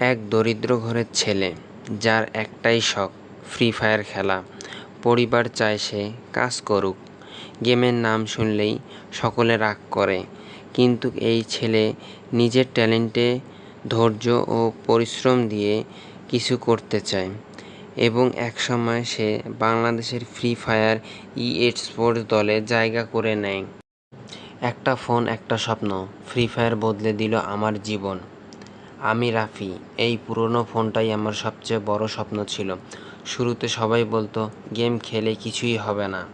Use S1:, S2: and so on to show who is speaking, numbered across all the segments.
S1: এক দরিদ্র ঘরের ছেলে, যার একটাই শখ ফ্রি ফায়ার খেলা। পরিবার চায় সে কাজ করুক। গেমের নাম শুনলেই সকলে রাগ করে। কিন্তু এই ছেলে নিজের ট্যালেন্টে ধৈর্য ও পরিশ্রম দিয়ে কিছু করতে চায় এবং একসময় সে বাংলাদেশের ফ্রি ফায়ার ই স্পোর্টস দলে জায়গা করে নেয়। একটা ফোন, একটা স্বপ্ন ফ্রি ফায়ার বদলে দিল আমার জীবন। আমি রাফি, এই পুরনো ফোনটাই আমার সবচেয়ে বড় স্বপ্ন ছিল। শুরুতে সবাই বলতো, গেম খেলে কিছুই হবে না।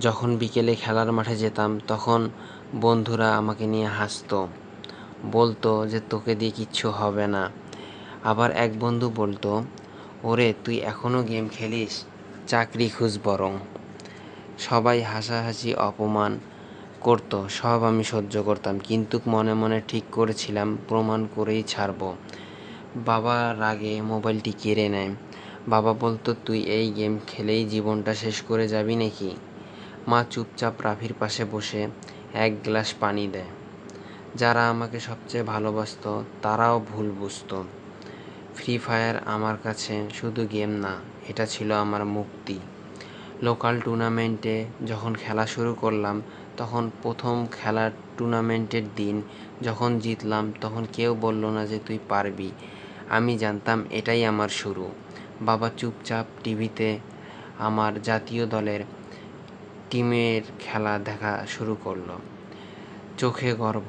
S1: যখন বিকেলে খেলার মাঠে যেতাম, তখন বন্ধুরা আমাকে নিয়ে হাসতো। বলতো যে, তোকে দিয়ে কিচ্ছু হবে না। আবার এক বন্ধু বলতো, ওরে, তুই এখনও গেম খেলিস? চাকরি খুঁজ বরং। সবাই হাসাহাসি, অপমান করতো, সব আমি সহ্য করতাম। কিন্তু মনে মনে ঠিক করেছিলাম, প্রমাণ করেই ছাড়ব। বাবা রাগে মোবাইলটি কেড়ে নেয়। বাবা বলতো, তুই এই গেম খেলেই জীবনটা শেষ করে যাবি নাকি? মা চুপচাপ রাফির পাশে বসে এক গ্লাস পানি দেয়। যারা আমাকে সবচেয়ে ভালোবাসতো, তারাও ভুল বুঝত। ফ্রি ফায়ার আমার কাছে শুধু গেম না, এটা ছিল আমার মুক্তি। লোকাল টুর্নামেন্টে যখন খেলা শুরু করলাম, তখন প্রথম খেলার টুর্নামেন্টের দিন যখন জিতলাম, তখন কেউ বলল না যে তুই পারবি। আমি জানতাম এটাই আমার শুরু। বাবা চুপচাপ টিভিতে আমার জাতীয় দলের টিমের খেলা দেখা শুরু করল। চোখে গর্ব,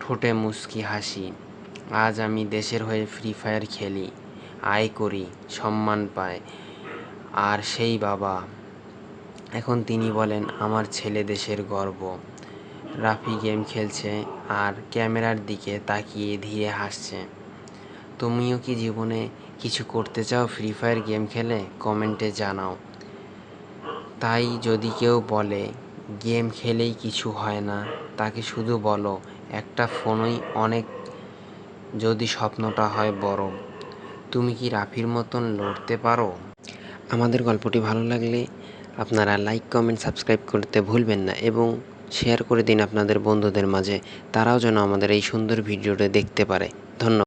S1: ঠোঁটে মুস্কি হাসি। আজ আমি দেশের হয়ে ফ্রি ফায়ার খেলি, আয় করি, সম্মান পাই। আর সেই বাবা এখন তিনি বলেন, আমার ছেলে দেশের গর্ব। রাফি গেম খেলছে আর ক্যামেরার দিকে তাকিয়ে ধীরে হাসছে। তুমিও কি জীবনে কিছু করতে চাও? ফ্রি ফায়ার গেম খেলে কমেন্টে জানাও। তাই যদি কেউ বলে, গেম খেলেই কিছু হয় না, তাকে শুধু বলো, একটা ফোনই অনেক যদি স্বপ্নটা হয় বড়। তুমি কি রাফির মতন লড়তে পারো? আমাদের গল্পটি ভালো লাগলে আপনারা লাইক কমেন্ট সাবস্ক্রাইব করতে ভুলবেন না এবং শেয়ার করে দিন আপনাদের বন্ধুদের মাঝে। তারাও যেন আমাদের এই সুন্দর ভিডিওটা দেখতে পারে। ধন্যবাদ।